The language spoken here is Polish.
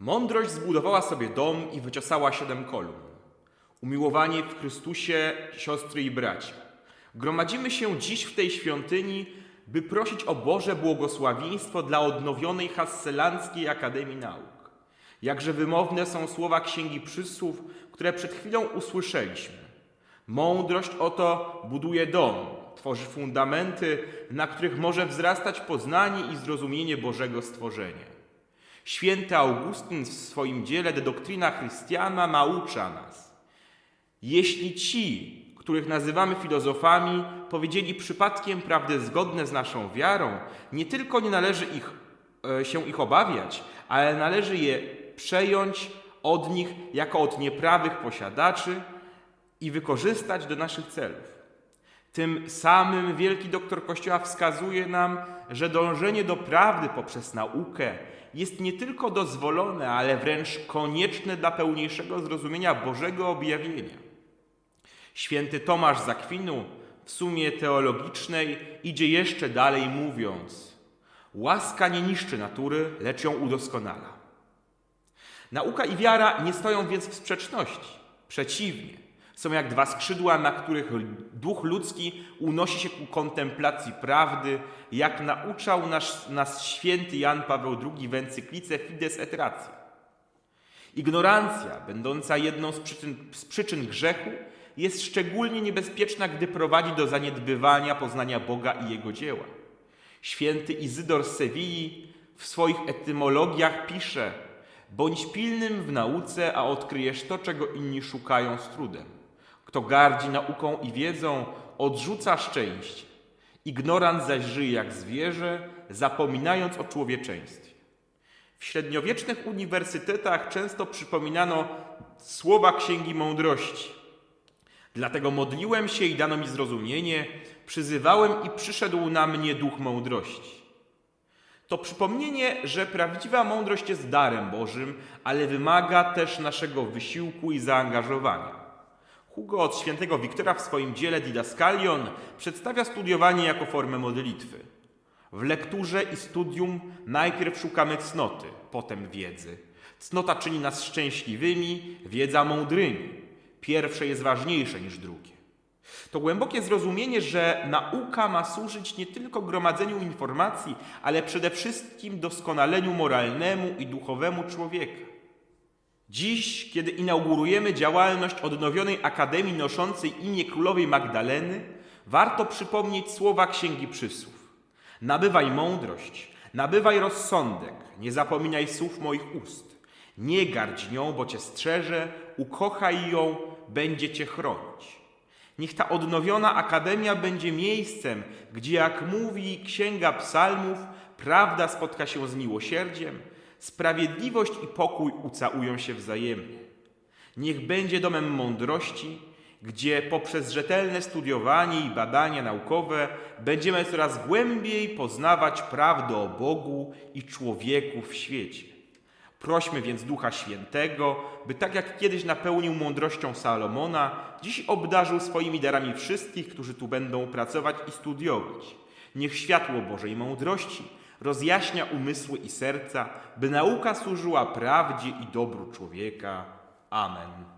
Mądrość zbudowała sobie dom i wyciosała siedem kolumn. Umiłowani w Chrystusie siostry i bracia, gromadzimy się dziś w tej świątyni, by prosić o Boże błogosławieństwo dla odnowionej Hasselandzkiej Akademii Nauk. Jakże wymowne są słowa Księgi Przysłów, które przed chwilą usłyszeliśmy. Mądrość oto buduje dom, tworzy fundamenty, na których może wzrastać poznanie i zrozumienie Bożego stworzenia. Święty Augustyn w swoim dziele De Doctrina Christiana naucza nas. Jeśli ci, których nazywamy filozofami, powiedzieli przypadkiem prawdy zgodne z naszą wiarą, nie tylko nie należy ich, e, się ich obawiać, ale należy je przejąć od nich jako od nieprawych posiadaczy i wykorzystać do naszych celów. Tym samym wielki doktor Kościoła wskazuje nam, że dążenie do prawdy poprzez naukę jest nie tylko dozwolone, ale wręcz konieczne dla pełniejszego zrozumienia Bożego objawienia. Święty Tomasz z Akwinu w sumie teologicznej idzie jeszcze dalej mówiąc: Łaska nie niszczy natury, lecz ją udoskonala. Nauka i wiara nie stoją więc w sprzeczności. Przeciwnie, są jak dwa skrzydła, na których duch ludzki unosi się ku kontemplacji prawdy, jak nauczał nas, nas święty Jan Paweł II w encyklice Fides et Ratio. Ignorancja, będąca jedną z przyczyn, z przyczyn grzechu, jest szczególnie niebezpieczna, gdy prowadzi do zaniedbywania poznania Boga i Jego dzieła. Święty Izydor z Sewilli w swoich etymologiach pisze: Bądź pilnym w nauce, a odkryjesz to, czego inni szukają z trudem. Kto gardzi nauką i wiedzą, odrzuca szczęście. Ignorant zaś żyje jak zwierzę, zapominając o człowieczeństwie. W średniowiecznych uniwersytetach często przypominano słowa Księgi Mądrości. Dlatego modliłem się i dano mi zrozumienie, przyzywałem i przyszedł na mnie duch mądrości. To przypomnienie, że prawdziwa mądrość jest darem Bożym, ale wymaga też naszego wysiłku i zaangażowania. Hugo od świętego Wiktora w swoim dziele Didaskalion przedstawia studiowanie jako formę modlitwy. W lekturze i studium najpierw szukamy cnoty, potem wiedzy. Cnota czyni nas szczęśliwymi, wiedza mądrymi. Pierwsze jest ważniejsze niż drugie. To głębokie zrozumienie, że nauka ma służyć nie tylko gromadzeniu informacji, ale przede wszystkim doskonaleniu moralnemu i duchowemu człowieka. Dziś, kiedy inaugurujemy działalność odnowionej Akademii noszącej imię Królowej Magdaleny, warto przypomnieć słowa Księgi Przysłów. Nabywaj mądrość, nabywaj rozsądek, nie zapominaj słów moich ust. Nie gardź nią, bo cię strzeże, ukochaj ją, będzie cię chronić. Niech ta odnowiona akademia będzie miejscem, gdzie, jak mówi Księga Psalmów, prawda spotka się z miłosierdziem, sprawiedliwość i pokój ucałują się wzajemnie. Niech będzie domem mądrości, gdzie poprzez rzetelne studiowanie i badania naukowe będziemy coraz głębiej poznawać prawdę o Bogu i człowieku w świecie. Prośmy więc Ducha Świętego, by tak jak kiedyś napełnił mądrością Salomona, dziś obdarzył swoimi darami wszystkich, którzy tu będą pracować i studiować. Niech światło Bożej mądrości rozjaśnia umysły i serca, by nauka służyła prawdzie i dobru człowieka. Amen.